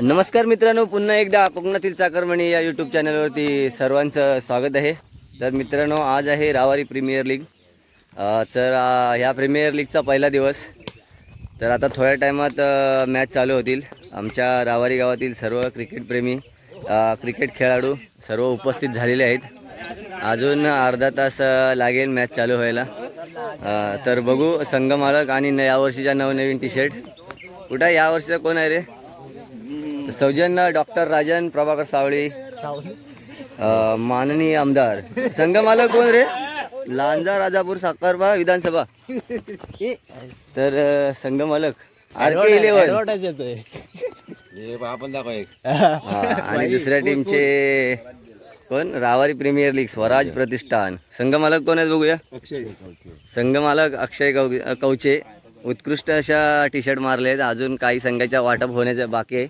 नमस्कार मित्रांनो पुन्हा एकदा कोकणातील चाकरमणी या यूट्यूब चॅनलवरती सर्वांचं स्वागत आहे. तर मित्रांनो आज आहे रावारी प्रीमियर लीग तर ह्या प्रीमियर लीगचा पहिला दिवस. तर आता थोड्या टायमात मॅच चालू होतील. आमच्या रावारी गावातील सर्व क्रिकेटप्रेमी क्रिकेट खेळाडू सर्व उपस्थित झालेले आहेत. अजून अर्धा तास लागेल मॅच चालू व्हायला. तर बघू संघ मालक आणि न- यावर्षीच्या नवनवीन टी शर्ट कुठं आहे? यावर्षीचा कोण आहे रे? तर सौजन्य डॉक्टर राजन प्रभाकर सावळी अ, माननीय आमदार. संघ मालक कोण रे? लांजा राजापूर साखरबा विधानसभा. तर अ, संघ मालक आर के इलेव्हन हे बा आपण दाखव एक. आणि दुसऱ्या टीमचे कोण? Ravari premier league Swaraj Pratishthan. संघ मालक कोण आहेत बघूया? अक्षय. संघ मालक अक्षय कौ कौचे. उत्कृष्ट अशा टी शर्ट मारले आहेत अजून काही संघाच्या वाटप होण्याचं बाकी आहे.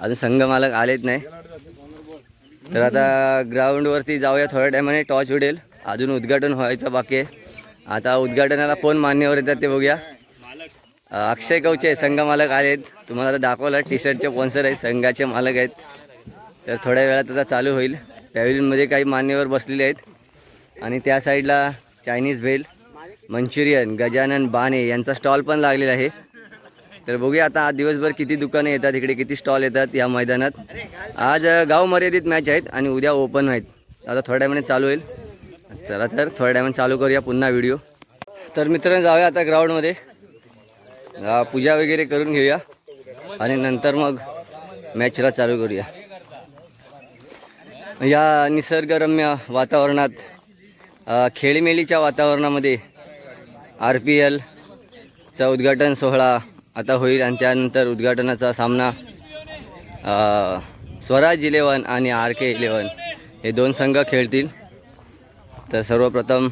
अजून संघ मालक आलेच नाही. तर आता ग्राउंडवरती जाऊया थोड्या टायमाने टॉच उडेल. अजून उद्घाटन व्हायचं बाकी आहे. आता उद्घाटनाला कोण मान्यवर येतात ते बघूया. अक्षय कवचे संघ मालक आलेत. तुम्हाला आता दाखवलं टी शर्टचे स्पॉन्सर आहेत संघाचे मालक आहेत. तर थोड्या वेळात आता चालू होईल. पॅव्हिलियनमध्ये काही मान्यवर बसलेले आहेत. आणि त्या साईडला चायनीज भेल मंचुरियन गजानन बाणे यांचा स्टॉल पण लागलेला आहे. तर बघूया आता आज दिवसभर किती दुकानं येतात इकडे किती स्टॉल येतात या मैदानात. आज गाव मर्यादित मॅच आहेत आणि उद्या ओपन आहेत. आता थोड्या वेळाने चालू होईल. चला तर थोड्या टायमाने चालू करूया पुन्हा व्हिडिओ तर मित्रांनो जाऊया आता ग्राउंडमध्ये पूजा वगैरे करून घेऊया. आणि नंतर मग मॅचला चालू करूया. या निसर्गरम्य वातावरणात अ, खेळीमेळीच्या वातावरणामध्ये आर पी एलचा उद्घाटन सोहळा आता होईल आणि त्यानंतर उद्घाटनाचा सामना स्वराज इलेवन आणि आर के इलेवन हे दोन संघ खेळतील. तर सर्वप्रथम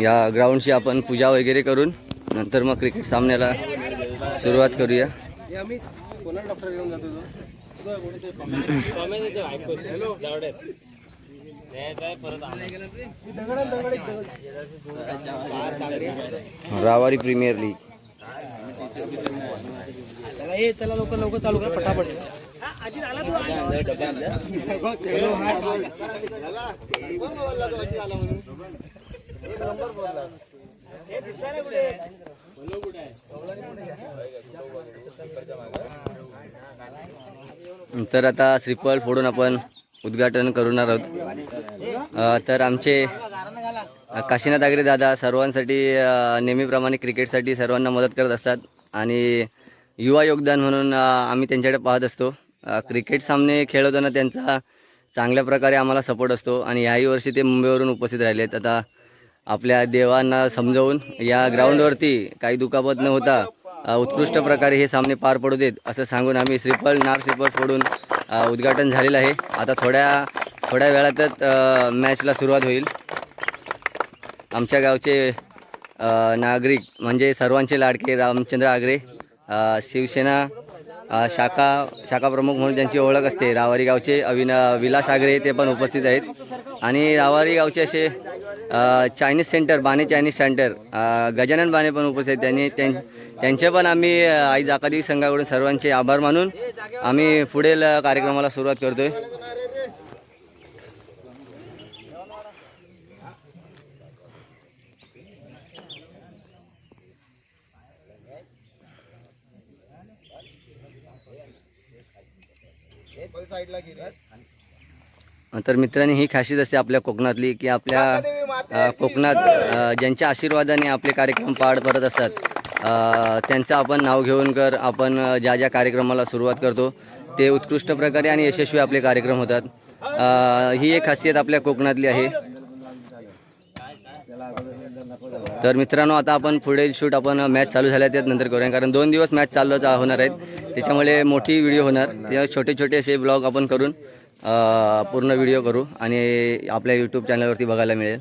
या ग्राउंडची आपण पूजा वगैरे करून नंतर मग क्रिकेट सामन्याला सुरुवात करूया. Ravari premier league. चला लवकर लवकर चालू कर फटाफट. तर आता श्रीफळ फोडून आपण उद्घाटन करणार आहोत. तर आमचे काशीनाथ आगरे दादा सर्वांसाठी नेहमीप्रमाणे क्रिकेटसाठी सर्वांना मदत करत असतात. आणि युवा योगदान म्हणून आम्ही त्यांच्याकडे पाहत असतो. क्रिकेट सामने खेळवताना त्यांचा चांगल्या प्रकारे आम्हाला सपोर्ट असतो आणि याही वर्षी ते मुंबईवरून उपस्थित राहिले आहेत आता आपल्या देवांना समजावून या ग्राउंडवरती काही दुखापत न होता उत्कृष्ट प्रकारे हे सामने पार पडू देत असं सांगून आम्ही श्रीफळ नार श्रीफळ फोडून उद्घाटन झालेलं आहे. आता थोड्या थोड्या वेळातच मॅचला सुरुवात होईल. आमच्या गावचे नागरिक म्हणजे सर्वांचे लाडके रामचंद्र आगरे शिवसेना शाखा शाखा प्रमुख म्हणून ज्यांची ओळख असते रावारी गावचे अविना विलास आगरे ते पण उपस्थित आहेत. आणि रावारी गावचे असे Chinese centre Bane Chinese centre Gajanan Bane पण उपस्थित आहेत. त्यांनी त्यां त्यांचे पण आम्ही आई जाकादी संघाकडून सर्वांचे आभार मानून आम्ही पुढील कार्यक्रमाला सुरुवात करतोय. साईडला गेले तर मित्रांनी ही खासियत असते आपल्या कोकणातली की आपल्या कोकणात ज्यांच्या आशीर्वादाने आपले कार्यक्रम पार पडत असतात त्यांचं आपण नाव घेऊन कर आपण ज्या ज्या कार्यक्रमाला सुरुवात करतो ते उत्कृष्ट प्रकारे आणि यशस्वी आपले कार्यक्रम होतात. ही एक खासियत आपल्या कोकणातली आहे. तर मित्रांनो आता आपण पुढील शूट आपण मॅच चालू झाल्या त्यात नंतर करूया. कारण दोन दिवस मॅच चालू होणार आहेत. त्याच्यामुळे मोठी व्हिडिओ होणार. त्या छोटे छोटे असे ब्लॉग आपण करून पूर्ण व्हिडिओ करू आणि आपल्या यूट्यूब चॅनलवरती बघायला मिळेल.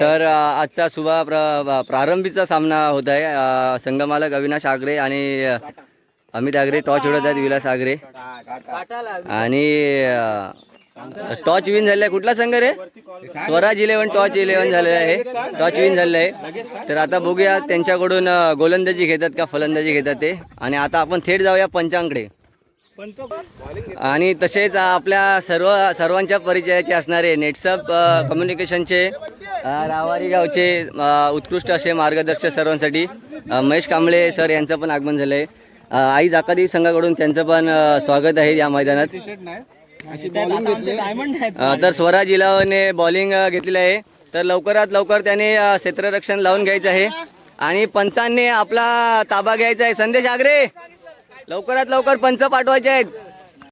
तर आजचा सुभा प्र प्रारंभीचा सामना होत आहे. संगमालक संघमालक अविनाश आगरे आणि अमित आगरे टॉच उडत आहेत विलास आगरे. आणि टॉच विन झालेला आहे. कुठला संघ रे? स्वराज इलेव्हन टॉच इलेव्हन झालेलं आहे. टॉच विन झालेलं आहे. तर आता बघूया त्यांच्याकडून गोलंदाजी घेतात का फलंदाजी घेतात ते. आणि आता आपण थेट जाऊया पंचांकडे. आणि तसेच आपल्या सर्व सर्वांच्या परिचयाचे असणारे नेटसप कम्युनिकेशनचे रावारी गावचे उत्कृष्ट असे मार्गदर्शक सर्वांसाठी महेश कांबळे सर यांचं पण आगमन झालं आहे आई जाकादी संघाकडून त्यांचं पण स्वागत आहे या मैदानात. डायमंड आहेत. अ, तर स्वराज इलावने बॉलिंग अ, घेतलेलं आहे. तर लवकरात लवकर त्याने अ, क्षेत्ररक्षण लावून घ्यायचं आहे. आणि पंचांनी आपला ताबा घ्यायचा आहे. संदेश आगरे! लवकरात लवकर पंच पाठवायचे आहेत.